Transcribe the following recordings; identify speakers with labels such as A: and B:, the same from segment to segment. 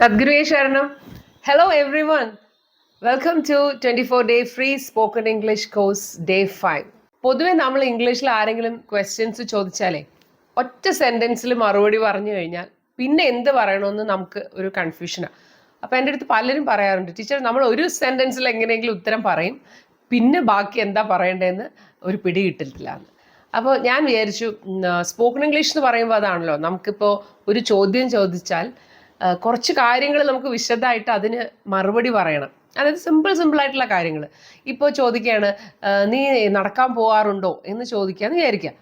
A: സദ്ഗുരുവേ ശരണം. Hello everyone welcome to twenty four day free spoken English course day five പൊതുവെ നമ്മൾ ഇംഗ്ലീഷിൽ ആരെങ്കിലും ക്വസ്റ്റ്യൻസ് ചോദിച്ചാലേ ഒറ്റ സെന്റൻസിൽ മറുപടി പറഞ്ഞു കഴിഞ്ഞാൽ പിന്നെ എന്ത് പറയണമെന്ന് നമുക്ക് ഒരു കൺഫ്യൂഷനാണ് അപ്പോൾ എന്റെ അടുത്ത് പലരും പറയാറുണ്ട് ടീച്ചർ നമ്മൾ ഒരു സെന്റൻസിൽ എങ്ങനെയെങ്കിലും ഉത്തരം പറയും പിന്നെ ബാക്കി എന്താ പറയേണ്ടതെന്ന് ഒരു പിടി കിട്ടില്ല അപ്പോൾ ഞാൻ വിചാരിച്ചു സ്പോക്കൺ ഇംഗ്ലീഷ് എന്ന് പറയുമ്പോൾ അതാണല്ലോ നമുക്കിപ്പോൾ ഒരു ചോദ്യം ചോദിച്ചാൽ കുറച്ച് കാര്യങ്ങൾ നമുക്ക് വിശദമായിട്ട് അതിന് മറുപടി പറയണം. അതായത് സിമ്പിൾ സിമ്പിൾ ആയിട്ടുള്ള കാര്യങ്ങൾ ഇപ്പോൾ ചോദിക്കുകയാണ് നീ നടക്കാൻ പോകാറുണ്ടോ എന്ന് ചോദിക്കാന്ന് വിചാരിക്കുക.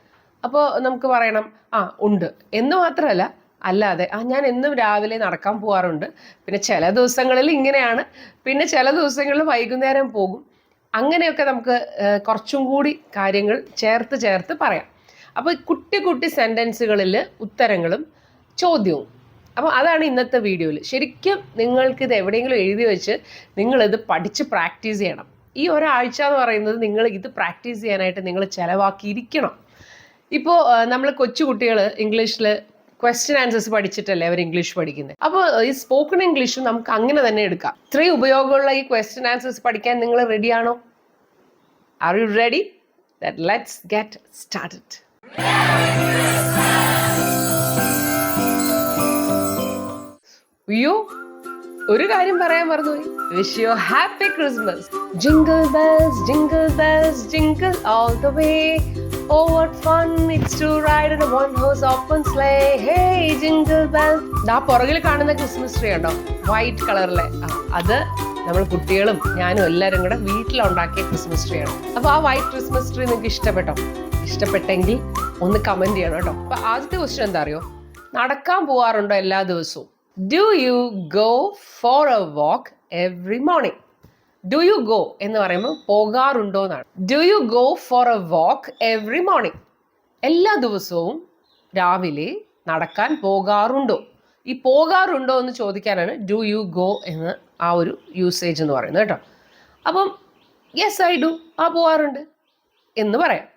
A: അപ്പോൾ നമുക്ക് പറയണം ആ ഉണ്ട്. എന്ന് മാത്രമല്ല അല്ലാതെ ആ ഞാൻ എന്നും രാവിലെ നടക്കാൻ പോകാറുണ്ട് പിന്നെ ചില ദിവസങ്ങളിൽ ഇങ്ങനെയാണ്. പിന്നെ ചില ദിവസങ്ങളിൽ വൈകുന്നേരം പോകും. അങ്ങനെയൊക്കെ നമുക്ക് കുറച്ചും കൂടി കാര്യങ്ങൾ ചേർത്ത് ചേർത്ത് പറയാം. അപ്പോൾ കുട്ടി കുട്ടി സെന്റൻസുകളിൽ ഉത്തരങ്ങളും ചോദ്യവും. അപ്പോൾ അതാണ് ഇന്നത്തെ വീഡിയോയിൽ ശരിക്കും നിങ്ങൾക്ക് ഇത് എവിടെയെങ്കിലും എഴുതി വെച്ച് നിങ്ങളിത് പഠിച്ച് പ്രാക്ടീസ് ചെയ്യണം. ഈ ഒരാഴ്ച എന്ന് പറയുന്നത് നിങ്ങൾ ഇത് പ്രാക്ടീസ് ചെയ്യാനായിട്ട് നിങ്ങൾ ചിലവാക്കിയിരിക്കണം. ഇപ്പോൾ നമ്മൾ കൊച്ചുകുട്ടികൾ ഇംഗ്ലീഷിൽ ക്വസ്റ്റ്യൻ ആൻസേഴ്സ് പഠിച്ചിട്ടല്ലേ അവർ ഇംഗ്ലീഷ് പഠിക്കുന്നത് അപ്പോൾ ഈ സ്പോക്കൺ ഇംഗ്ലീഷും നമുക്ക് അങ്ങനെ തന്നെ എടുക്കാം. ഇത്രയും ഉപയോഗമുള്ള ഈ ക്വസ്റ്റ്യൻ ആൻസേഴ്സ് പഠിക്കാൻ നിങ്ങൾ റെഡിയാണോ are you ready let's get started അയ്യോ ഒരു കാര്യം പറയാൻ മറന്നുപോയി wish you happy Christmas jingle bells jingle bells jingle all the way it's to ride in one house open sleigh hey jingle bell ദാ പുറകിൽ കാണുന്ന ക്രിസ്മസ് ട്രീ ഉണ്ടോ? White കളറിലെ അത് നമ്മൾ കുട്ടികളും ഞാനും എല്ലാവരും കൂടെ വീട്ടിലുണ്ടാക്കിയ ക്രിസ്മസ് ട്രീ ആണ്. അപ്പോൾ ആ വൈറ്റ് ക്രിസ്മസ് ട്രീ നിങ്ങൾക്ക് ഇഷ്ടപ്പെട്ടോ? ഇഷ്ടപ്പെട്ടെങ്കിൽ ഒന്ന് കമന്റ് ചെയ്യണം കേട്ടോ. അപ്പോൾ ആദ്യത്തെ ക്വസ്റ്റ്യൻ എന്താ അറിയോ? നടക്കാൻ പോവാറുണ്ടോ എല്ലാ ദിവസവും? Do you go for a walk every morning do you go എന്ന് പറയുമ്പോൾ പോകാറുണ്ടോ എന്നാണ് do you go for a walk every morning എല്ലാ ദിവസവും രാവിലെ നടക്കാൻ പോകാറുണ്ടോ? ഈ പോകാറുണ്ടോ എന്ന് ചോദിക്കാനാണ് ഡു യു ഗോ എന്ന് ആ ഒരു യൂസേജ് എന്ന് പറയുന്നത് കേട്ടോ. അപ്പം യെസ് ഐ ഡു ആ പോകാറുണ്ട് എന്ന് പറയാം.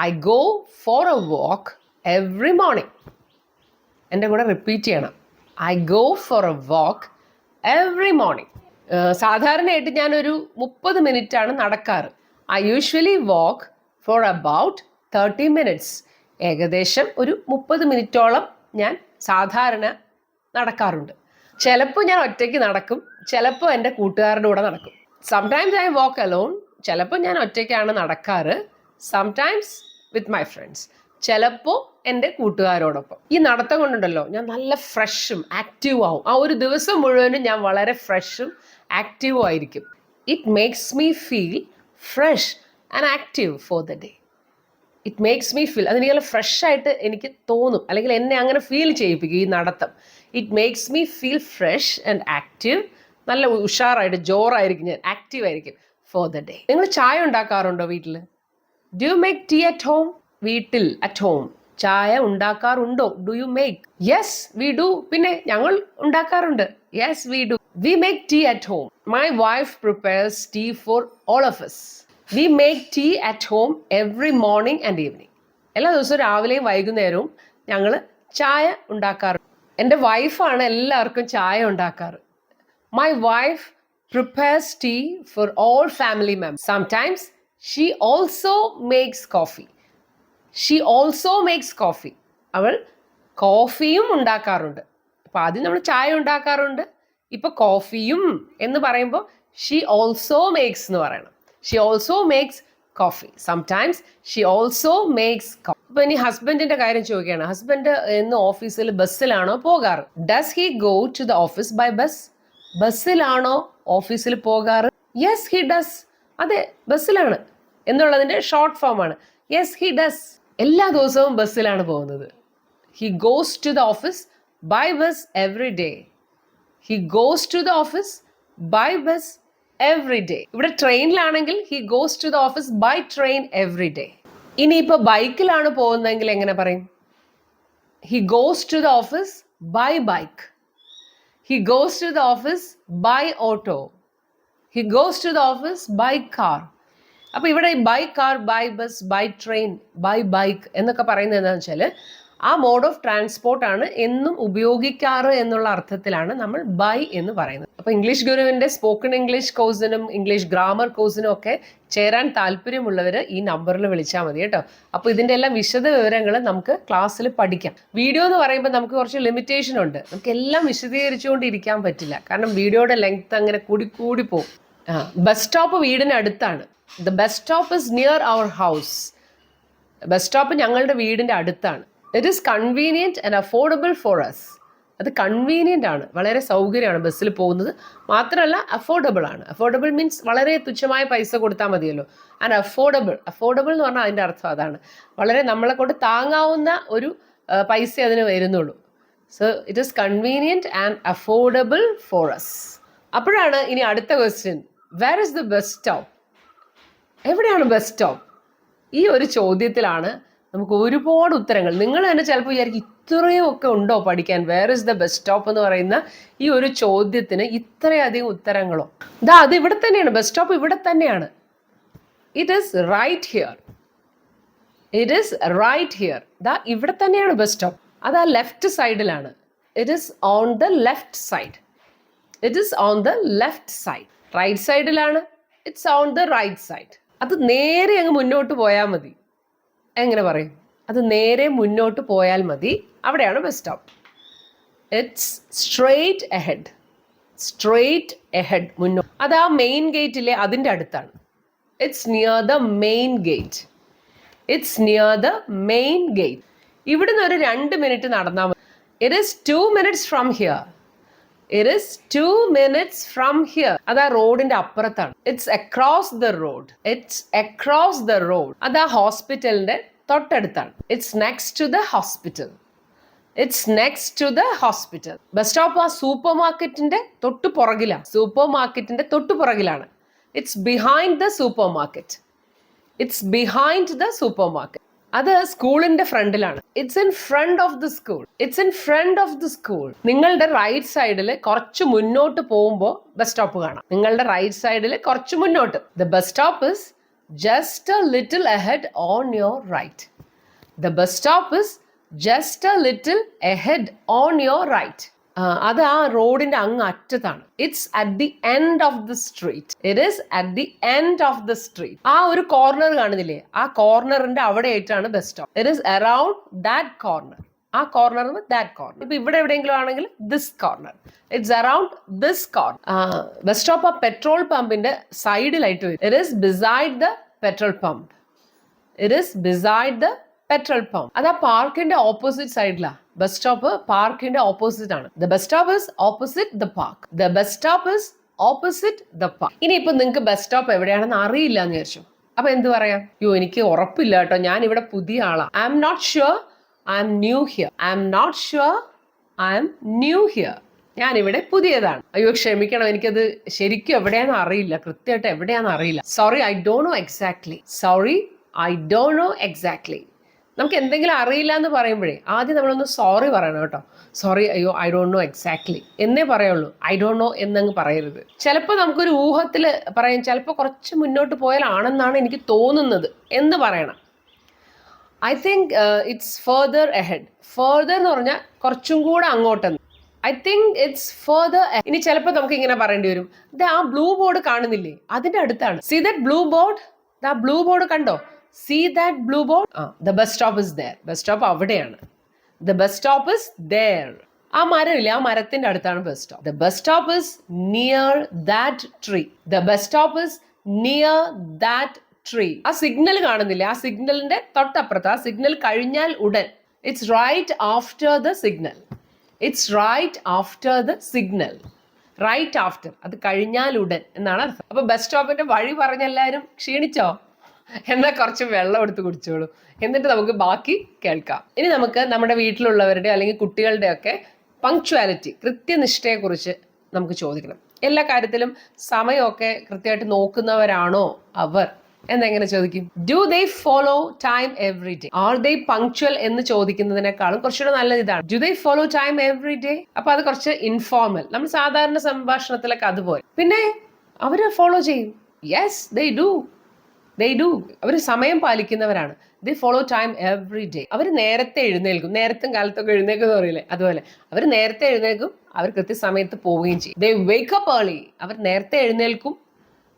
A: I go for a walk every morning എന്റെ കൂടെ റിപ്പീറ്റ് ചെയ്യണം. I go for a walk every morning സാധാരണയായിട്ട് ഞാനൊരു മുപ്പത് ആണ് നടക്കാറ്. I usually walk for about thirty minutes ഏകദേശം ഒരു മുപ്പത് മിനിറ്റോളം ഞാൻ സാധാരണ നടക്കാറുണ്ട്. ചിലപ്പോൾ ഞാൻ ഒറ്റയ്ക്ക് നടക്കും ചിലപ്പോൾ എന്റെ കൂട്ടുകാരുടെ കൂടെ നടക്കും. സംടൈംസ് ഐ വാക്ക് അലോൺ ചിലപ്പോൾ ഞാൻ ഒറ്റയ്ക്കാണ് നടക്കാറ്. സംടൈംസ് വിത്ത് മൈ ഫ്രണ്ട്സ് ചിലപ്പോൾ എന്റെ കൂട്ടുകാരോടൊപ്പം. ഈ നടത്തം കൊണ്ടുണ്ടല്ലോ ഞാൻ നല്ല ഫ്രഷും ആക്റ്റീവ് ആവും. ആ ഒരു ദിവസം മുഴുവനും ഞാൻ വളരെ ഫ്രഷും ആക്റ്റീവും ആയിരിക്കും. It makes me feel fresh and active for the day it makes me feel അതെനിക്ക് നല്ല ഫ്രഷായിട്ട് എനിക്ക് തോന്നും. അല്ലെങ്കിൽ എന്നെ അങ്ങനെ ഫീൽ ചെയ്യിപ്പിക്കും ഈ നടത്തം. It makes me feel fresh and active നല്ല ഉഷാറായിട്ട് ജോറായിരിക്കും ഞാൻ ആക്റ്റീവ് ആയിരിക്കും ഫോർ ദ ഡേ നിങ്ങൾ ചായ ഉണ്ടാക്കാറുണ്ടോ വീട്ടിൽ do you make tea at home വീട്ടിൽ അറ്റ് ഹോം ചായ ഉണ്ടാക്കാറുണ്ടോ? Do you make yes we do പിന്നെ ഞങ്ങൾ ഉണ്ടാക്കാറുണ്ട്. Yes we do we make tea at home my wife prepares tea for all of us we make tea at home every morning and evening എല്ലാ ദിവസവും രാവിലെയും വൈകുന്നേരവും ഞങ്ങൾ ചായ ഉണ്ടാക്കാറുണ്ട് എന്റെ വൈഫാണ് എല്ലാവർക്കും ചായ ഉണ്ടാക്കാറ്. My wife prepares tea for all family member sometimes she also makes coffee she also makes coffee അവൾ കോഫിയും ഉണ്ടാക്കാറുണ്ട്. അപ്പം ആദ്യം നമ്മൾ ചായ ഉണ്ടാക്കാറുണ്ട്. ഇപ്പൊ കോഫിയും എന്ന് പറയുമ്പോൾ ഷീ ഓൾസോ മേക്സ് എന്ന് പറയണം. She also makes coffee sometimes she also makes ഇപ്പൊ ഇനി ഹസ്ബൻഡിന്റെ കാര്യം ചോദിക്കുകയാണ്. ഹസ്ബൻഡ് എന്ന് ഓഫീസിൽ ബസ്സിലാണോ പോകാറ്? Does he go to the office by bus ബസ്സിലാണോ ഓഫീസിൽ പോകാറ്? യെസ് ഹി ഡസ് അതെ ബസ്സിലാണ്. എന്നുള്ളതിന്റെ ഷോർട്ട് ഫോം ആണ്. യെസ് ഹി ഡസ് എല്ലാ ദിവസവും ബസ്സിലാണ് പോകുന്നത്. He goes to the office by bus every day he goes to the office by bus every day ഇവിടെ ട്രെയിനിലാണെങ്കിൽ he goes to the office by train every day ഇനിയിപ്പോൾ ബൈക്കിലാണ് പോകുന്നതെങ്കിൽ എങ്ങനെ പറയും? He goes to the office by bike he goes to the office by auto he goes to the office by car അപ്പോൾ ഇവിടെ by car by bus by train by bike എന്നൊക്കെ പറയുന്നത് എന്താണെന്ന് വെച്ചാൽ ആ മോഡ് ഓഫ് ട്രാൻസ്പോർട്ട് ആണ് എന്നും ഉപയോഗിക്കാറ് എന്നുള്ള അർത്ഥത്തിലാണ് നമ്മൾ ബൈ എന്ന് പറയുന്നത്. അപ്പോൾ ഇംഗ്ലീഷ് ഗുരുവിന്റെ സ്പോക്കൺ ഇംഗ്ലീഷ് കോഴ്സിനും ഇംഗ്ലീഷ് ഗ്രാമർ കോഴ്സിനും ഒക്കെ ചേരാൻ താല്പര്യമുള്ളവർ ഈ നമ്പറിൽ വിളിച്ചാൽ മതി കേട്ടോ. അപ്പോൾ ഇതിന്റെ എല്ലാം വിശദ വിവരങ്ങൾ നമുക്ക് ക്ലാസ്സിൽ പഠിക്കാം. വീഡിയോ എന്ന് പറയുമ്പോൾ നമുക്ക് കുറച്ച് ലിമിറ്റേഷൻ ഉണ്ട്. നമുക്ക് എല്ലാം വിശദീകരിച്ചുകൊണ്ടിരിക്കാൻ പറ്റില്ല. കാരണം വീഡിയോയുടെ ലെങ്ത് അങ്ങനെ കൂടി കൂടി പോകും. ബസ് സ്റ്റോപ്പ് വീടിന് അടുത്താണ് the bus stop is near our house bus stop ഞങ്ങളുടെ വീടിന്റെ അടുത്താണ്. It is convenient and affordable for us അത് കൺവീനിയന്റ് ആണ്. വളരെ സൗകര്യമാണ് ബസ്സിൽ പോകുന്നത്. മാത്രമല്ല അഫോർഡബിൾ ആണ്. അഫോർഡബിൾ മീൻസ് വളരെ തുച്ഛമായ പൈസ കൊടുത്താൽ മതിയല്ലോ. ആൻഡ് അഫോർഡബിൾ അഫോർഡബിൾ എന്ന് പറഞ്ഞാൽ അതിന്റെ അർത്ഥം അതാണ്. വളരെ നമ്മളെ കൊണ്ട് താങ്ങാവുന്ന ഒരു പൈസ അതിന് വരുന്നുള്ളൂ. So it is convenient and affordable for us അപ്പോഴാണ് ഇനി അടുത്ത question where is the bus stop എവിടെയാണ് ബസ് സ്റ്റോപ്പ് ഈ ഒരു ചോദ്യത്തിലാണ് നമുക്ക് ഒരുപാട് ഉത്തരങ്ങൾ. നിങ്ങൾ തന്നെ ചിലപ്പോൾ വിചാരിക്കും ഇത്രയും ഒക്കെ ഉണ്ടോ പഠിക്കാൻ? Where is the bus stop എന്ന് പറയുന്ന ഈ ഒരു ചോദ്യത്തിന് ഇത്രയധികം ഉത്തരങ്ങളോ? ഇതാ അത് ഇവിടെ തന്നെയാണ്. ബസ് സ്റ്റോപ്പ് ഇവിടെ തന്നെയാണ്. It is right here it is right here ദാ ഇവിടെ തന്നെയാണ് ബസ് സ്റ്റോപ്പ് അത് ആ ലെഫ്റ്റ് സൈഡിലാണ് it is on the left side it is on the left side right സൈഡിലാണ് it's on the right side അത് നേരെ അങ്ങ് മുന്നോട്ട് പോയാൽ മതി. എങ്ങനെ പറയും? അത് നേരെ മുന്നോട്ട് പോയാൽ മതി. അവിടെയാണ് bus stop it's straight ahead straight ahead മുന്നോട്ട് അത് ആ മെയിൻ ഗേറ്റിലെ അതിന്റെ അടുത്താണ്. It's near the main gate it's near the main gate ഇവിടുന്ന് ഒരു രണ്ട് മിനിറ്റ് നടന്നാൽ മതി. It is two minutes from here it is two minutes from here അത് ആ റോഡിന്റെ അപ്പുറത്താണ്. It's across the road it's across the road അത് ആ ഹോസ്പിറ്റലിന്റെ തൊട്ടടുത്താണ്. It's next to the hospital it's next to the hospital bus stop ആ സൂപ്പർ മാർക്കറ്റിന്റെ തൊട്ടു പുറകിലാണ് സൂപ്പർ മാർക്കറ്റിന്റെ തൊട്ടു പുറകിലാണ്. It's behind the supermarket it's behind the supermarket അത് സ്കൂളിന്റെ ഫ്രണ്ടിലാണ്. It's in front of the school it's in front of the school നിങ്ങളുടെ റൈറ്റ് സൈഡിൽ കുറച്ച് മുന്നോട്ട് പോകുമ്പോൾ ബസ് സ്റ്റോപ്പ് കാണാം. നിങ്ങളുടെ റൈറ്റ് സൈഡിൽ കുറച്ച് മുന്നോട്ട്. The bus stop is just a little ahead on your right the bus stop is just a little ahead on your right അത് ആ റോഡിന്റെ അങ്ങ് അറ്റത്താണ്. It's at the end of the street it is at the end of the street ആ ഒരു corner കാണുന്നില്ലേ ആ കോർണറിന്റെ അവിടെ ആയിട്ടാണ് bus stop it is around that corner ആ കോർണർ ദാറ്റ് കോർണർ ഇപ്പൊ ഇവിടെ എവിടെയെങ്കിലും ആണെങ്കിൽ this corner it's around this corner bus stop ആ പെട്രോൾ പമ്പിന്റെ സൈഡിലായിട്ട് വരും. It is beside the petrol pump it is beside the petrol pump അത് ആ പാർക്കിന്റെ ഓപ്പോസിറ്റ് സൈഡിലാ ബസ് സ്റ്റോപ്പ് പാർക്കിന്റെ ഓപ്പോസിറ്റ് ആണ്. The bus stop is opposite the park the bus stop is opposite the park ഇനി ഇപ്പൊ നിങ്ങൾക്ക് ബസ് സ്റ്റോപ്പ് എവിടെയാണെന്ന് അറിയില്ല എന്ന് വിചാരിച്ചു. അപ്പൊ എന്ത് പറയാം? യോ എനിക്ക് ഉറപ്പില്ല കേട്ടോ. ഞാൻ ഇവിടെ പുതിയ ആളാ. I am not sure I am new here I am not sure I am new here ഞാൻ ഇവിടെ പുതിയതാണ്. അയ്യോ ക്ഷമിക്കണം. എനിക്കത് ശരിക്കും എവിടെയാണെന്ന് അറിയില്ല. കൃത്യമായിട്ട് എവിടെയാണെന്ന് അറിയില്ല. Sorry I don't know exactly sorry I don't know exactly നമുക്ക് എന്തെങ്കിലും അറിയില്ല എന്ന് പറയുമ്പോഴേ ആദ്യം നമ്മളൊന്ന് സോറി പറയണം കേട്ടോ. സോറി അയ്യോ ഐ ഡോണ്ട് നോ എക്സാക്ട്ലി എന്നേ പറയുള്ളൂ. ഐ ഡോണ്ട് നോ എന്നങ്ങ് പറയരുത്. ചിലപ്പോൾ നമുക്കൊരു ഊഹത്തിൽ പറയാം ചിലപ്പോൾ കുറച്ച് മുന്നോട്ട് പോയാലാണെന്നാണ് എനിക്ക് തോന്നുന്നത് എന്ന് പറയണം. I think it's further ahead further എന്ന് പറഞ്ഞാൽ കുറച്ചും കൂടെ അങ്ങോട്ടെന്ന്. ഐ തിങ്ക് ഇറ്റ്സ് ഫെർദർ ഇനി ചിലപ്പോൾ നമുക്ക് ഇങ്ങനെ പറയേണ്ടി വരും. ഇത് ആ ബ്ലൂ ബോർഡ് കാണുന്നില്ലേ? അതിന്റെ അടുത്താണ്. സി ദറ്റ് ബ്ലൂ ബോർഡ് ആ ബ്ലൂ ബോർഡ് കണ്ടോ? സി ദാറ്റ് ബ്ലൂ ബോർഡ് ആ the bus stop is there bus stop അവിടെയാണ്. The bus stop is there ആ മരമില്ല? ആ മരത്തിന്റെ അടുത്താണ് bus stop the bus stop is near that tree the bus stop is near that tree ആ signal കാണുന്നില്ല? ആ സിഗ്നലിന്റെ തൊട്ടപ്പുറത്ത് ആ സിഗ്നൽ കഴിഞ്ഞാൽ ഉടൻ. It's right after the signal it's right after the signal right after അത് കഴിഞ്ഞാൽ ഉടൻ എന്നാണ് അർത്ഥം. അപ്പൊ ബസ് സ്റ്റോപ്പിന്റെ വഴി പറഞ്ഞ എല്ലാവരും ക്ഷീണിച്ചോ? എന്നാൽ കുറച്ച് വെള്ളം എടുത്ത് കുടിച്ചോളൂ. എന്നിട്ട് നമുക്ക് ബാക്കി കേൾക്കാം. ഇനി നമുക്ക് നമ്മുടെ വീട്ടിലുള്ളവരുടെ അല്ലെങ്കിൽ കുട്ടികളുടെ ഒക്കെ പങ്ക്ച്വാലിറ്റി കൃത്യനിഷ്ഠയെക്കുറിച്ച് നമുക്ക് ചോദിക്കണം. എല്ലാ കാര്യത്തിലും സമയമൊക്കെ കൃത്യമായിട്ട് നോക്കുന്നവരാണോ അവർ? എന്നെങ്ങനെ ചോദിക്കും? Do they follow time every day are they punctual എന്ന് ചോദിക്കുന്നതിനേക്കാളും കുറച്ചുകൂടെ നല്ലത് ഇതാണ്. Do they follow time every day അപ്പൊ അത് കുറച്ച് ഇൻഫോർമൽ നമ്മൾ സാധാരണ സംഭാഷണത്തിലൊക്കെ അതുപോലെ. പിന്നെ അവർ ഫോളോ ചെയ്യും. Yes they do they do അവർ സമയം പാലിക്കുന്നവരാണ്. They follow time every day അവർ നേരത്തെ എഴുന്നേൽക്കും. നേരത്തും കാലത്തൊക്കെ എഴുന്നേൽക്കും എന്ന് പറയില്ലേ? അതുപോലെ. അവർ നേരത്തെ എഴുന്നേൽക്കും അവർ കൃത്യസമയത്ത് പോവുകയും ചെയ്യും. ദേ വേക്കപ്പ് ഏർലി അവർ നേരത്തെ എഴുന്നേൽക്കും.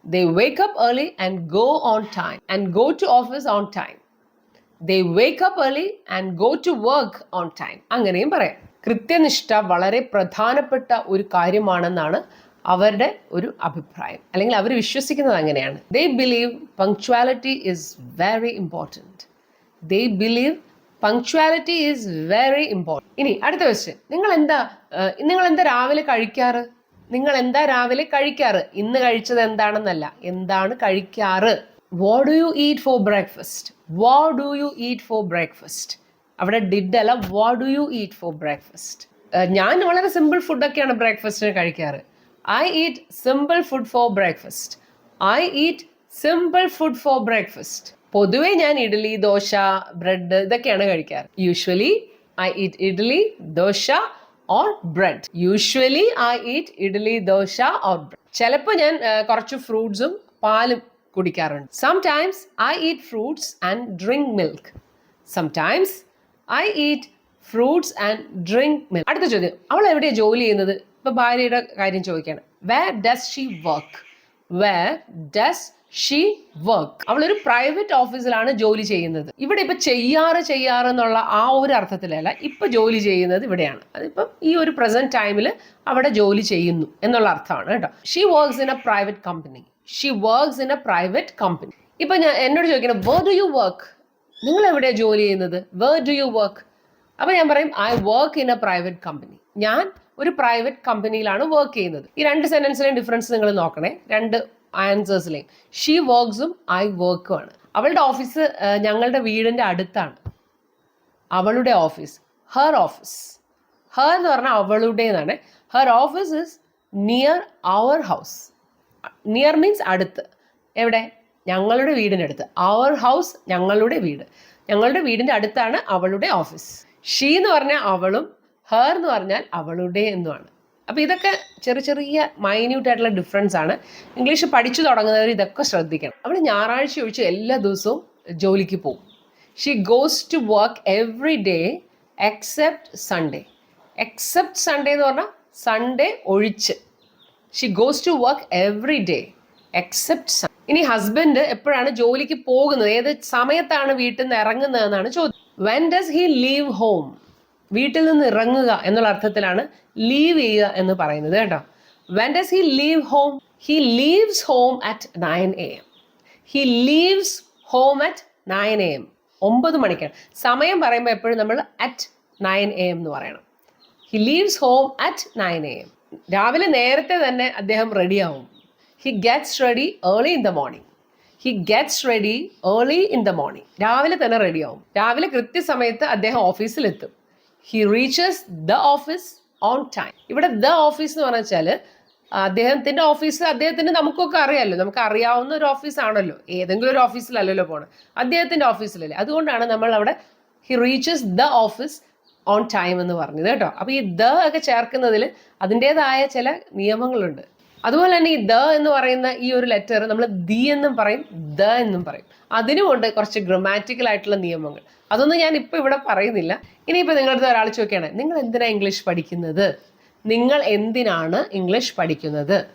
A: They wake up early and go on time and go to office on time they wake up early and go to work on time അങ്ങനെയും പറയാം. കൃത്യനിഷ്ഠ വളരെ പ്രധാനപ്പെട്ട ഒരു കാര്യമാണെന്നാണ് അവരുടെ ഒരു അഭിപ്രായം. അല്ലെങ്കിൽ അവർ വിശ്വസിക്കുന്നത് അങ്ങനെയാണ്. They believe punctuality is very important they believe punctuality is very important ഇനി അടുത്ത ക്വസ്റ്റ്യൻ നിങ്ങൾ എന്താ നിങ്ങൾ എന്താ രാവിലെ കഴിക്കാറ്? നിങ്ങൾ എന്താ രാവിലെ കഴിക്കാറ്? ഇന്ന് കഴിച്ചത് എന്താണെന്നല്ല. എന്താണ് കഴിക്കാറ്? What do you eat for breakfast what do you eat for breakfast അവിടെ ഡിഡ് അല്ല what do you eat for breakfast ഞാൻ വളരെ സിമ്പിൾ ഫുഡൊക്കെയാണ് ബ്രേക്ക്ഫാസ്റ്റിന് കഴിക്കാറ്. I eat simple food for breakfast I eat simple food for breakfast പൊതുവേ ഞാൻ idli dosa bread ഇതൊക്കെയാണ് കഴിക്കാറ്. Usually I eat idli dosa or bread usually I eat idli dosa or bread ചിലപ്പോൾ ഞാൻ കുറച്ച് ഫ്രൂട്ട്സും പാലും കുടിക്കാറുണ്ട്. Sometimes I eat fruits and drink milk sometimes I eat fruits and drink milk അടുത്ത ചോദ്യം. അവൾ എവിടെയാണ് ജോലി ചെയ്യുന്നത്? ഇപ്പൊ ഭാര്യയുടെ കാര്യം ചോദിക്കുകയാണ് where does she work where does she work ഒരു പ്രൈവറ്റ് ഓഫീസിലാണ് ജോലി ചെയ്യുന്നത്. ഇവിടെ ഇപ്പൊ ചെയ്യാറ് ചെയ്യാറ് എന്നുള്ള ആ ഒരു അർത്ഥത്തിലല്ല ഇപ്പൊ ജോലി ചെയ്യുന്നത് ഇവിടെയാണ്. അതിപ്പം ഈ ഒരു പ്രസന്റ് ടൈമിൽ അവിടെ ജോലി ചെയ്യുന്നു എന്നുള്ള അർത്ഥമാണ് കേട്ടോ. She works in a private company she works in a private company ഇപ്പൊ ഞാൻ എന്നോട് ചോദിക്കണം വേർ ഡു യു വർക്ക് നിങ്ങൾ എവിടെയാണ് ജോലി ചെയ്യുന്നത്? വേർ ഡു യു വർക്ക് അപ്പൊ ഞാൻ പറയും I work in a private company ഞാൻ ഒരു പ്രൈവറ്റ് കമ്പനിയിലാണ് വർക്ക് ചെയ്യുന്നത്. ഈ രണ്ട് സെന്റൻസിലെയും ഡിഫറൻസ് നിങ്ങൾ നോക്കണേ. രണ്ട് ആൻസേഴ്സിലെയും ഷീ വർക്ക്സും ഐ വർക്കും ആണ്. അവളുടെ ഓഫീസ് ഞങ്ങളുടെ വീടിന്റെ അടുത്താണ്. അവളുടെ ഓഫീസ് ഹർ ഓഫീസ് ഹർ എന്ന് പറഞ്ഞാൽ അവളുടെ എന്നാണ് her office is near our house near means അടുത്ത്. എവിടെ? ഞങ്ങളുടെ വീടിനടുത്ത് അവർ ഹൗസ് ഞങ്ങളുടെ വീട്. ഞങ്ങളുടെ വീടിന്റെ അടുത്താണ് അവളുടെ ഓഫീസ് ഷീ എന്ന് പറഞ്ഞാൽ അവളും ഹർ എന്ന് പറഞ്ഞാൽ അവളുടെ എന്നുമാണ്. അപ്പോൾ ഇതൊക്കെ ചെറിയ ചെറിയ മൈന്യൂട്ട് ആയിട്ടുള്ള ഡിഫറൻസ് ആണ്. ഇംഗ്ലീഷ് പഠിച്ചു തുടങ്ങുന്നവർ ഇതൊക്കെ ശ്രദ്ധിക്കണം. അവൾ ഞായറാഴ്ച ഒഴിച്ച് എല്ലാ ദിവസവും ജോലിക്ക് പോകും. She goes to work every day except Sunday except Sunday എന്ന് പറഞ്ഞാൽ സൺഡേ ഒഴിച്ച്. She goes to work every day except sun ഇനി ഹസ്ബൻഡ് എപ്പോഴാണ് ജോലിക്ക് പോകുന്നത്? ഏത് സമയത്താണ് വീട്ടിൽ നിന്ന് ഇറങ്ങുന്നതെന്നാണ് ചോദ്യം. When does he leave home വീട്ടിൽ നിന്ന് ഇറങ്ങുക എന്നുള്ള അർത്ഥത്തിലാണ് ലീവ് ചെയ്യുക എന്ന് പറയുന്നത് കേട്ടോ. When does he leave home he leaves home at nine A M he leaves home at nine A M ഒമ്പത് മണിക്കാണ്. സമയം പറയുമ്പോൾ എപ്പോഴും നമ്മൾ അറ്റ് നയൻ എ എം എന്ന് പറയണം. He leaves home at nine A M രാവിലെ നേരത്തെ തന്നെ അദ്ദേഹം റെഡിയാവും he gets ready early in the morning he gets ready early in the morning രാവിലെ തന്നെ റെഡിയാവും രാവിലെ കൃത്യസമയത്ത് അദ്ദേഹം ഓഫീസിലെത്തും he reaches the office on time ഇവിടെ ദ ഓഫീസ് എന്ന് പറഞ്ഞാൽ അദ്ദേഹത്തിന്റെ ഓഫീസ് അദ്ദേഹത്തിന് നമുക്കൊക്കെ അറിയാമല്ലോ നമുക്ക് അറിയാവുന്ന ഒരു ഓഫീസ് ആണല്ലോ. ഏതെങ്കിലും ഒരു ഓഫീസിലല്ലല്ലോ പോണത്. അദ്ദേഹത്തിന്റെ ഓഫീസിലല്ലേ അതുകൊണ്ടാണ് നമ്മൾ അവിടെ he reaches the office on time എന്ന് പറഞ്ഞത് കേട്ടോ. അപ്പൊ ഈ ദ ഒക്കെ ചേർക്കുന്നതിൽ അതിന്റെതായ ചില നിയമങ്ങളുണ്ട്. അതുപോലെ തന്നെ ഈ ദ എന്ന് പറയുന്ന ഈ ഒരു ലെറ്റർ നമ്മൾ ദി എന്നും പറയും ദ എന്നും പറയും. അതിനുമുണ്ട് കുറച്ച് ഗ്രമാറ്റിക്കൽ ആയിട്ടുള്ള നിയമങ്ങൾ. അതൊന്നും ഞാൻ ഇപ്പൊ ഇവിടെ പറയുന്നില്ല. ഇനിയിപ്പോ നിങ്ങളുടെ ഒരാൾ ചോദിക്കുകയാണ് നിങ്ങൾ എന്തിനാണ് ഇംഗ്ലീഷ് പഠിക്കുന്നത്? നിങ്ങൾ എന്തിനാണ് ഇംഗ്ലീഷ് പഠിക്കുന്നത്?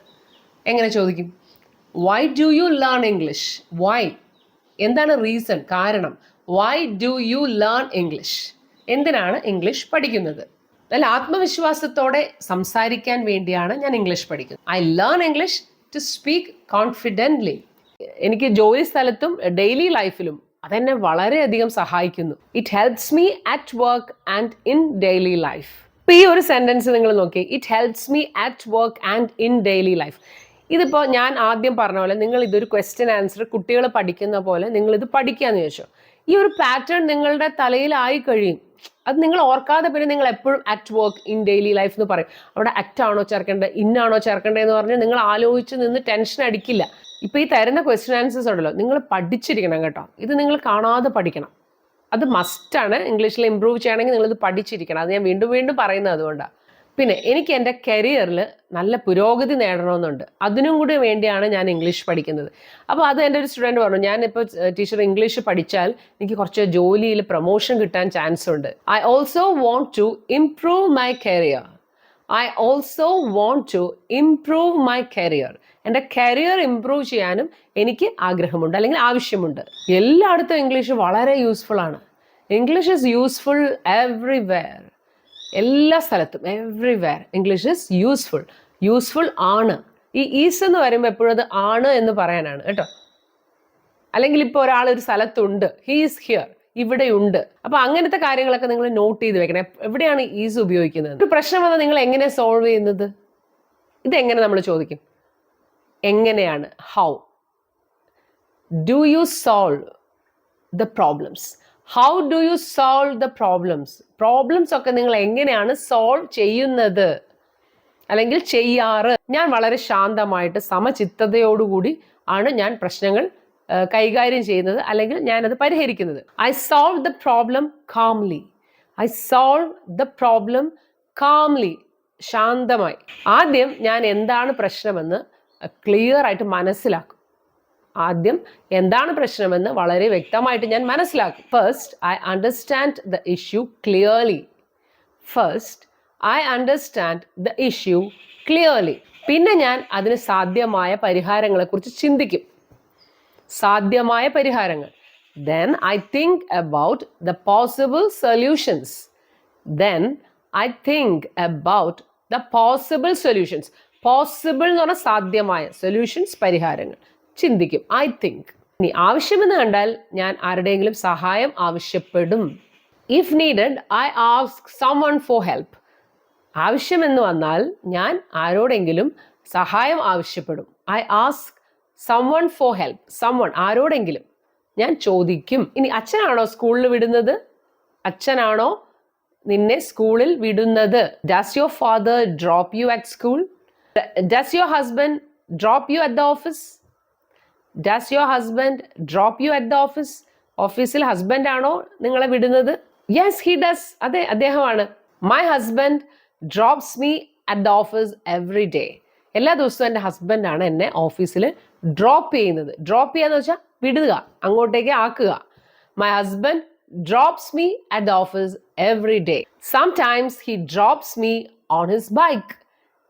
A: എങ്ങനെ ചോദിക്കും? Why do you learn English why എന്താണ് റീസൺ കാരണം? Why do you learn English എന്തിനാണ് ഇംഗ്ലീഷ് പഠിക്കുന്നത്? നല്ല ആത്മവിശ്വാസത്തോടെ സംസാരിക്കാൻ വേണ്ടിയാണ് ഞാൻ ഇംഗ്ലീഷ് പഠിക്കുന്നത്. I learn English to speak confidently എനിക്ക് ജോലി സ്ഥലത്തും ഡെയിലി ലൈഫിലും അതെന്നെ വളരെയധികം സഹായിക്കുന്നു. It helps me at work and in daily life ഇപ്പൊ ഈ ഒരു സെന്റൻസ് നിങ്ങൾ നോക്കി. It helps me at work and in daily life ഇതിപ്പോ ഞാൻ ആദ്യം പറഞ്ഞ പോലെ നിങ്ങൾ ഇതൊരു ക്വസ്റ്റ്യൻ ആൻസർ കുട്ടികൾ പഠിക്കുന്ന പോലെ നിങ്ങൾ ഇത് പഠിക്കാന്ന് ചോദിച്ചു. ഈ ഒരു പാറ്റേൺ നിങ്ങളുടെ തലയിലായി കഴിയും. അത് നിങ്ങൾ ഓർക്കാതെ പിന്നെ നിങ്ങൾ എപ്പോഴും at work in daily life എന്ന് പറയും. അവിടെ അറ്റ് ആണോ ചേർക്കേണ്ടത് ഇന്നാണോ ചേർക്കേണ്ടത് എന്ന് പറഞ്ഞ് നിങ്ങൾ ആലോചിച്ച് നിന്ന് ടെൻഷൻ അടിക്കില്ല. ഇപ്പൊ ഈ തരുന്ന ക്വസ്റ്റ്യൻ ആൻസേഴ്സ് ഉണ്ടല്ലോ നിങ്ങൾ പഠിച്ചിരിക്കണം കേട്ടോ. ഇത് നിങ്ങൾ കാണാതെ പഠിക്കണം. അത് മസ്റ്റ് ആണ്. ഇംഗ്ലീഷിൽ ഇമ്പ്രൂവ് ചെയ്യണമെങ്കിൽ ഇത് പഠിച്ചിരിക്കണം. അത് ഞാൻ വീണ്ടും വീണ്ടും പറയുന്നത് അതുകൊണ്ടാണ് പിന്നെ എനിക്ക് എന്റെ കരിയറിൽ നല്ല പുരോഗതി നേടണമെന്നുണ്ട്. അതിനും കൂടി വേണ്ടിയാണ് ഞാൻ ഇംഗ്ലീഷ് പഠിക്കുന്നത്. അപ്പോൾ അത് എന്റെ ഒരു സ്റ്റുഡന്റ് പറഞ്ഞു ഞാനിപ്പോൾ ടീച്ചർ ഇംഗ്ലീഷ് പഠിച്ചാൽ എനിക്ക് കുറച്ച് ജോലിയിൽ പ്രൊമോഷൻ കിട്ടാൻ ചാൻസ് ഉണ്ട്. I also want to improve my career I also want to improve my career എന്റെ കരിയർ ഇമ്പ്രൂവ് ചെയ്യാനും എനിക്ക് ആഗ്രഹമുണ്ട് അല്ലെങ്കിൽ ആവശ്യമുണ്ട്. എല്ലായിടത്തും ഇംഗ്ലീഷ് വളരെ യൂസ്ഫുൾ ആണ്. ഇംഗ്ലീഷ് ഈസ് യൂസ്ഫുൾ എവ്രിവെയർ എല്ലാ സ്ഥലത്തും everywhere English is useful useful ആണ്. ഈ ഈസ് എന്ന് പറയുമ്പോൾ എപ്പോഴും അത് ആണ് എന്ന് പറയാനാണ് കേട്ടോ? അല്ലെങ്കിൽ ഇപ്പോൾ ഒരാൾ ഒരു സ്ഥലത്തുണ്ട് ഹീസ് ഹിയർ ഇവിടെയുണ്ട് അപ്പോൾ അങ്ങനത്തെ കാര്യങ്ങളൊക്കെ നിങ്ങൾ നോട്ട് ചെയ്ത് വെക്കണം. എവിടെയാണ് ഈസ് ഉപയോഗിക്കുന്നത്? ഒരു പ്രശ്നം വന്നാൽ നിങ്ങൾ എങ്ങനെ സോൾവ് ചെയ്യുന്നത്? ഇതെങ്ങനെ നമ്മൾ ചോദിക്കും? എങ്ങനെയാണ്? How do you solve the problems how do you solve the problems problems ഒക്കെ നിങ്ങൾ എങ്ങനെയാണ് സോൾവ് ചെയ്യുന്നത്? അല്ലെങ്കിൽ ചെയ്യാറ്? ഞാൻ വളരെ ശാന്തമായിട്ട് സമചിത്തതയോടുകൂടി ആണ് ഞാൻ പ്രശ്നങ്ങൾ കൈകാര്യം ചെയ്യുന്നത്. അല്ലെങ്കിൽ ഞാനത് പരിഹരിക്കുന്നത്. I solve the problem calmly I solve the problem calmly ശാന്തമായി. ആദ്യം ഞാൻ എന്താണ് പ്രശ്നമെന്ന് ക്ലിയർ ആയിട്ട് മനസ്സിലാക്കും. ആദ്യം എന്താണ് പ്രശ്നമെന്ന് വളരെ വ്യക്തമായിട്ട് ഞാൻ മനസ്സിലാക്കും. First I understand the issue clearly first I understand the issue clearly പിന്നെ ഞാൻ അതിന് സാധ്യമായ പരിഹാരങ്ങളെക്കുറിച്ച് ചിന്തിക്കും. സാധ്യമായ പരിഹാരങ്ങൾ. Then I think about the possible solutions then I think about the possible solutions possible എന്ന് പറഞ്ഞാൽ സാധ്യമായ സൊല്യൂഷൻസ് പരിഹാരങ്ങൾ. ചിന്തിക്കും. ഐ തിങ്ക് ഇനി ആവശ്യമെന്ന് കണ്ടാൽ ഞാൻ ആരുടെയെങ്കിലും സഹായം ആവശ്യപ്പെടും. If needed I ask someone for help ആവശ്യമെന്ന് വന്നാൽ ഞാൻ ആരോടെങ്കിലും സഹായം ആവശ്യപ്പെടും. I ask someone for help someone ആരോടെങ്കിലും. ഞാൻ ചോദിക്കും. ഇനി അച്ഛനാണോ സ്കൂളിൽ വിടുന്നത്? അച്ഛനാണോ നിന്നെ സ്കൂളിൽ വിടുന്നത്? Does your father drop you at school does your husband drop you at the office does your husband drop you at the office ഓഫീസിൽ ഹസ്ബൻഡ് ആണോ നിങ്ങളെ വിടുന്നത്? യെസ് ഹി ഡസ് അതെ അദ്ദേഹമാണ്. My husband drops me at the office every day എല്ലാ ദിവസവും എന്റെ ഹസ്ബൻഡാണ് എന്നെ ഓഫീസിൽ ഡ്രോപ്പ് ചെയ്യുന്നത്. ഡ്രോപ്പ് ചെയ്യാന്ന് വെച്ചാൽ വിടുക അങ്ങോട്ടേക്ക് ആക്കുക. My husband drops me at the office every day sometimes he drops me on his bike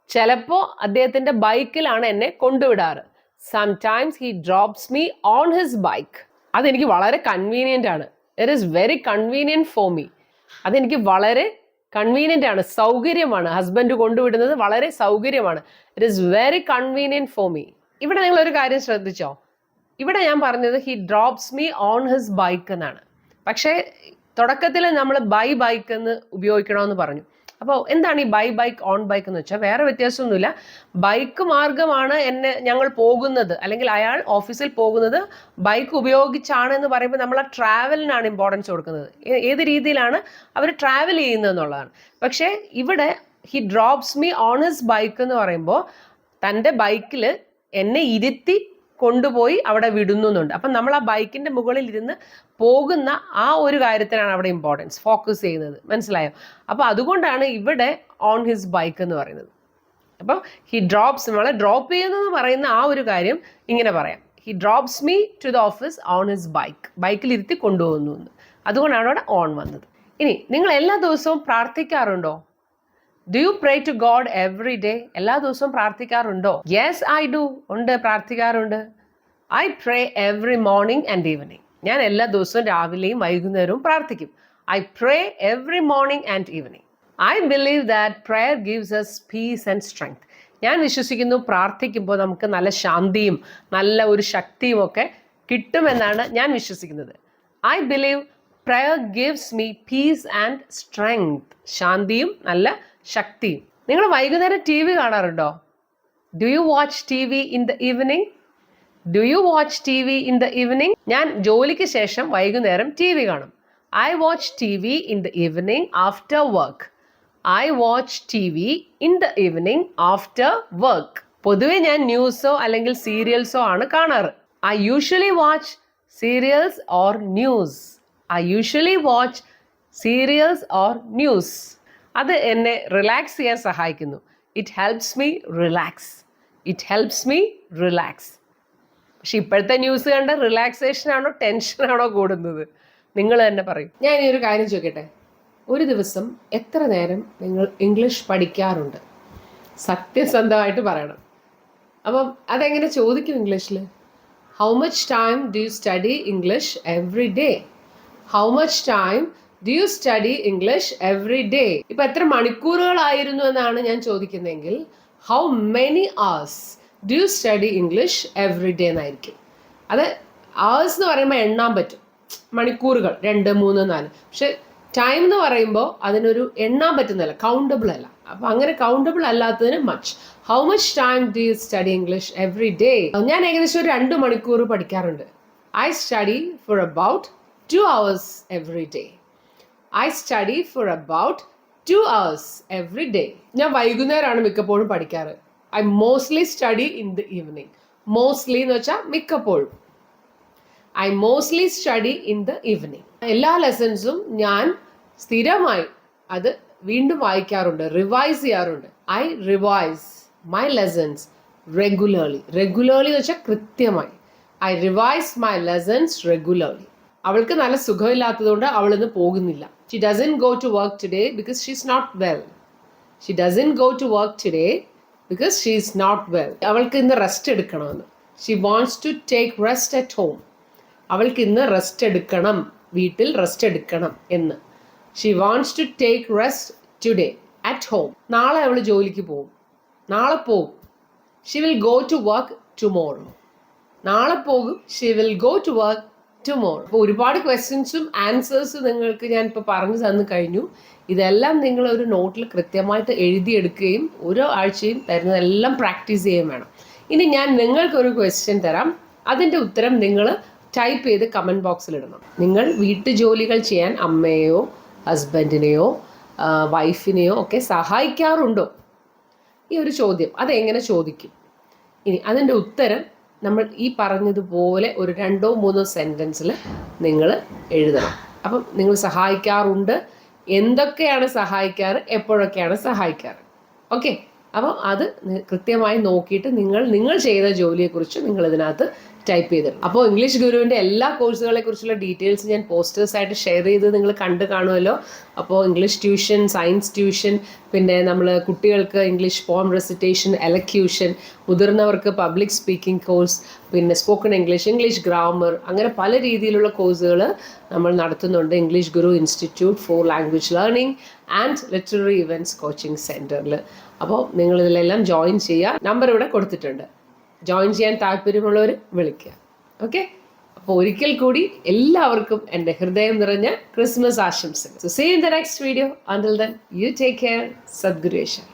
A: ചിലപ്പോൾ അദ്ദേഹത്തിന്റെ ബൈക്കിലാണ് എന്നെ കൊണ്ടുവിടാറ്. Sometimes he drops me on his bike അതെനിക്ക് വളരെ കൺവീനിയന്റ് ആണ്. It is very convenient for me അതെനിക്ക് വളരെ കൺവീനിയന്റ് ആണ്. സൗകര്യമാണ്. ഹസ്ബൻഡ് കൊണ്ടുവിടുന്നത് വളരെ സൗകര്യമാണ്. It is very convenient for me ഇവിടെ നിങ്ങൾ ഒരു കാര്യം ശ്രദ്ധിച്ചോ? ഇവിടെ ഞാൻ പറഞ്ഞത് he drops me on his bike എന്നാണ്. പക്ഷേ തുടക്കത്തിൽ നമ്മൾ ബൈ ബൈക്ക് എന്ന് ഉപയോഗിക്കണമെന്ന് പറഞ്ഞു. അപ്പോൾ എന്താണ് ഈ ബൈ ബൈക്ക് ഓൺ ബൈക്ക് എന്ന് വെച്ചാൽ വേറെ വ്യത്യാസമൊന്നുമില്ല. ബൈക്ക് മാർഗമാണ് എന്നെ ഞങ്ങൾ പോകുന്നത്. അല്ലെങ്കിൽ അയാൾ ഓഫീസിൽ പോകുന്നത് ബൈക്ക് ഉപയോഗിച്ചാണ് എന്ന് പറയുമ്പോൾ നമ്മൾ ആ ട്രാവലിനാണ് ഇമ്പോർട്ടൻസ് കൊടുക്കുന്നത്. ഏത് രീതിയിലാണ് അവർ ട്രാവൽ ചെയ്യുന്നത് എന്നുള്ളതാണ്. പക്ഷേ ഇവിടെ he drops me on his bike എന്ന് പറയുമ്പോൾ തന്റെ ബൈക്കിൽ എന്നെ ഇരുത്തി കൊണ്ടുപോയി അവിടെ വിടുന്നുണ്ട് അപ്പം നമ്മൾ ആ ബൈക്കിന്റെ മുകളിൽ ഇരുന്ന് പോകുന്ന ആ ഒരു കാര്യത്തിനാണ് അവിടെ ഇമ്പോർട്ടൻസ് ഫോക്കസ് ചെയ്യുന്നത്. മനസ്സിലായോ? അപ്പോൾ അതുകൊണ്ടാണ് ഇവിടെ ഓൺ ഹിസ് ബൈക്ക് എന്ന് പറയുന്നത്. അപ്പം ഹി ഡ്രോപ്സ് നമ്മളെ ഡ്രോപ്പ് ചെയ്യുന്നു എന്ന് പറയുന്ന ആ ഒരു കാര്യം ഇങ്ങനെ പറയാം. He drops me to the office on his bike ബൈക്കിൽ ഇരുത്തി കൊണ്ടുപോകുന്നു എന്ന്. അതുകൊണ്ടാണ് അവിടെ ഓൺ വന്നത്. ഇനി നിങ്ങൾ എല്ലാ ദിവസവും പ്രാർത്ഥിക്കാറുണ്ടോ? Do you pray to God every day എല്ലാ ദിവസവും പ്രാർത്ഥിക്കാറുണ്ടോ? യെസ് ഐ ഡു ഉണ്ട് പ്രാർത്ഥിക്കാറുണ്ട്. I pray every morning and evening ഞാൻ എല്ലാ ദിവസവും രാവിലെയും വൈകുന്നേരവും പ്രാർത്ഥിക്കും. I pray every morning and evening I believe that prayer gives us peace and strength ഞാൻ വിശ്വസിക്കുന്നു പ്രാർത്ഥിക്കുമ്പോൾ നമുക്ക് നല്ല ശാന്തിയും നല്ല ഒരു ശക്തിയും ഒക്കെ കിട്ടുമെന്നാണ് ഞാൻ വിശ്വസിക്കുന്നത്. I believe prayer gives me peace and strength ശാന്തിയും നല്ല ശക്തിയും നിങ്ങൾ വൈകുന്നേരം ടി വി കാണാറുണ്ടോ? Do you watch T V in the evening do you watch T V in the evening ഞാൻ ജോലിക്ക് ശേഷം വൈകുന്നേരം ടി വി കാണും. I watch T V in the evening after work I watch T V in the evening after work പൊതുവെ ഞാൻ ന്യൂസോ അല്ലെങ്കിൽ സീരിയൽസോ ആണ് കാണാറ്. I usually watch serials or news I usually watch serials or news അത് എന്നെ റിലാക്സ് ചെയ്യാൻ സഹായിക്കുന്നു. It helps me relax it helps me relax പക്ഷെ ഇപ്പോഴത്തെ ന്യൂസ് കണ്ട റിലാക്സേഷൻ ആണോ ടെൻഷനാണോ കൂടുന്നത്? നിങ്ങൾ തന്നെ പറയും. ഞാൻ ഈ ഒരു കാര്യം ചോദിക്കട്ടെ? ഒരു ദിവസം എത്ര നേരം നിങ്ങൾ ഇംഗ്ലീഷ് പഠിക്കാറുണ്ട്? സത്യസന്ധമായിട്ട് പറയണം. അപ്പം അതെങ്ങനെ ചോദിക്കും ഇംഗ്ലീഷിൽ how much time do you study English every day how much time do you study English every day ഇപ്പം എത്ര മണിക്കൂറുകളായിരുന്നു എന്നാണ് ഞാൻ ചോദിക്കുന്നതെങ്കിൽ how many hours do you study English every day എന്നായിരിക്കും. അത് hours എന്ന് പറയുമ്പോൾ എണ്ണാൻ പറ്റും. മണിക്കൂറുകൾ രണ്ട് മൂന്ന് നാല്. പക്ഷെ ടൈം എന്ന് പറയുമ്പോൾ അതിനൊരു എണ്ണാൻ പറ്റുന്നില്ല കൗണ്ടബിൾ അല്ല. അപ്പം അങ്ങനെ countable അല്ലാത്തതിന് much how much time do you study English every day ഞാൻ ഏകദേശം ഒരു രണ്ട് മണിക്കൂർ പഠിക്കാറുണ്ട്. I study for about two hours every day I study for about two hours every day ഞാൻ വൈകുന്നേരമാണ് മിക്കപ്പോഴും പഠിക്കാറ്. I mostly study in the evening mostly എന്ന് വെച്ചാൽ മിക്കപ്പോഴും. I mostly study in the evening എല്ലാ ലെസൺസും ഞാൻ സ്ഥിരമായി അത് വീണ്ടും വായിക്കാറുണ്ട് റിവൈസ് ചെയ്യാറുണ്ട്. I revise my lessons regularly regularly എന്ന് വെച്ചാൽ കൃത്യമായി. I revise my lessons regularly അവൾക്ക് നല്ല സുഖമില്ലാത്തതുകൊണ്ട് അവൾ ഇന്ന് പോകുന്നില്ല. She doesn't go to work today because she's not well. She doesn't go to work today because is not well അവൾക്ക് ഇന്ന് റെസ്റ്റ് എടുക്കണമെന്ന്. She wants to take rest at home അവൾക്ക് ഇന്ന് റെസ്റ്റ് എടുക്കണം. വീട്ടിൽ റെസ്റ്റ് എടുക്കണം എന്ന്. She wants to take rest today at home നാളെ അവൾ ജോലിക്ക് പോകും. നാളെ പോകും. She will go to work tomorrow നാളെ പോകും. She will go to work tomorrow അപ്പോൾ ഒരുപാട് ക്വസ്റ്റ്യൻസും ആൻസേഴ്സും നിങ്ങൾക്ക് ഞാൻ ഇപ്പോൾ പറഞ്ഞു തന്നു കഴിഞ്ഞു. ഇതെല്ലാം നിങ്ങൾ ഒരു നോട്ടിൽ കൃത്യമായിട്ട് എഴുതിയെടുക്കുകയും ഓരോ ആഴ്ചയും തരുന്നതെല്ലാം പ്രാക്ടീസ് ചെയ്യുകയും വേണം. ഇനി ഞാൻ നിങ്ങൾക്കൊരു ക്വസ്റ്റ്യൻ തരാം. അതിന്റെ ഉത്തരം നിങ്ങൾ ടൈപ്പ് ചെയ്ത് കമന്റ് ബോക്സിൽ ഇടണം. നിങ്ങൾ വീട്ടുജോലികൾ ചെയ്യാൻ അമ്മയെയോ ഹസ്ബൻഡിനെയോ വൈഫിനെയോ ഒക്കെ സഹായിക്കാറുണ്ടോ? ഈ ഒരു ചോദ്യം. അതെങ്ങനെ ചോദിക്കും? ഇനി അതിന്റെ ഉത്തരം നമ്മൾ ഈ പറഞ്ഞതുപോലെ ഒരു രണ്ടോ മൂന്നോ സെന്റൻസിൽ നിങ്ങൾ എഴുതണം. അപ്പം നിങ്ങൾ സഹായിക്കാറുണ്ട്. എന്തൊക്കെയാണ് സഹായിക്കാറ്? എപ്പോഴൊക്കെയാണ് സഹായിക്കാറ്? ഓക്കെ അപ്പം അത് കൃത്യമായി നോക്കിയിട്ട് നിങ്ങൾ നിങ്ങൾ ചെയ്ത ജോലിയെക്കുറിച്ച് നിങ്ങൾ ഇതിനകത്ത് ടൈപ്പ് ചെയ്തിട്ടുണ്ട് അപ്പോൾ ഇംഗ്ലീഷ് ഗുരുവിന്റെ എല്ലാ കോഴ്സുകളെ കുറിച്ചുള്ള ഡീറ്റെയിൽസ് ഞാൻ പോസ്റ്റേഴ്സ് ആയിട്ട് ഷെയർ ചെയ്ത് നിങ്ങൾ കണ്ടു കാണുമല്ലോ. അപ്പോൾ ഇംഗ്ലീഷ് ട്യൂഷൻ സയൻസ് ട്യൂഷൻ പിന്നെ നമ്മൾ കുട്ടികൾക്ക് ഇംഗ്ലീഷ് ഫോം റെസിറ്റേഷൻ എലക്യൂഷൻ മുതിർന്നവർക്ക് പബ്ലിക് സ്പീക്കിംഗ് കോഴ്സ് പിന്നെ സ്പോക്കൺ ഇംഗ്ലീഷ് ഇംഗ്ലീഷ് ഗ്രാമർ അങ്ങനെ പല രീതിയിലുള്ള കോഴ്സുകൾ നമ്മൾ നടത്തുന്നുണ്ട് English Guru institute for language learning and literary events coaching സെന്ററിൽ അപ്പോൾ നിങ്ങൾ ഇതിലെല്ലാം ജോയിൻ ചെയ്യുക നമ്പർ ഇവിടെ കൊടുത്തിട്ടുണ്ട്. ജോയിൻ ചെയ്യാൻ താല്പര്യമുള്ളവർ വിളിക്കുക. ഓക്കെ അപ്പോൾ ഒരിക്കൽ കൂടി എല്ലാവർക്കും എന്റെ ഹൃദയം നിറഞ്ഞ ക്രിസ്മസ് ആശംസകൾ. So see in the next video until then you take care സദ്ഗുരുവേശ്വർ